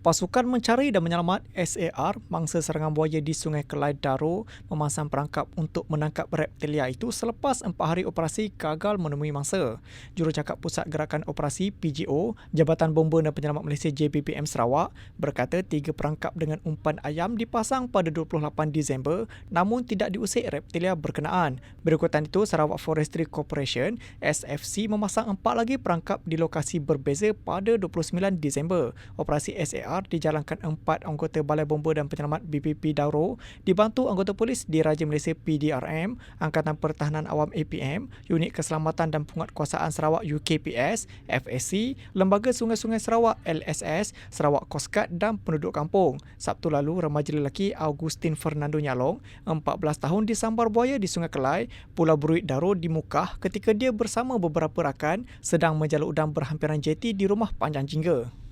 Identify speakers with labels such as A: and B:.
A: Pasukan Mencari dan Menyelamat SAR mangsa serangan buaya di Sungai Kelai Daro memasang perangkap untuk menangkap reptilia itu selepas empat hari operasi gagal menemui mangsa. Jurucakap Pusat Gerakan Operasi PGO, Jabatan Bomba dan Penyelamat Malaysia JBPM Sarawak berkata tiga perangkap dengan umpan ayam dipasang pada 28 Disember namun tidak diusik reptilia berkenaan. Berikutan itu, Sarawak Forestry Corporation SFC memasang empat lagi perangkap di lokasi berbeza pada 29 Disember. Operasi SAR PDR dijalankan empat anggota Balai Bomba dan Penyelamat BPP Dauro dibantu anggota polis di Raja Malaysia PDRM, Angkatan Pertahanan Awam APM, Unit Keselamatan dan Penguatkuasaan Sarawak UKPS, FSC, Lembaga Sungai-Sungai Sarawak LSS, Sarawak Coast dan penduduk kampung. Sabtu lalu, remaja lelaki Augustin Fernando Nyalong, 14 tahun disambar buaya di Sungai Kelai, Pulau Beruit Daro di Mukah ketika dia bersama beberapa rakan sedang menjaluk udang berhampiran jeti di rumah Panjang Jingga.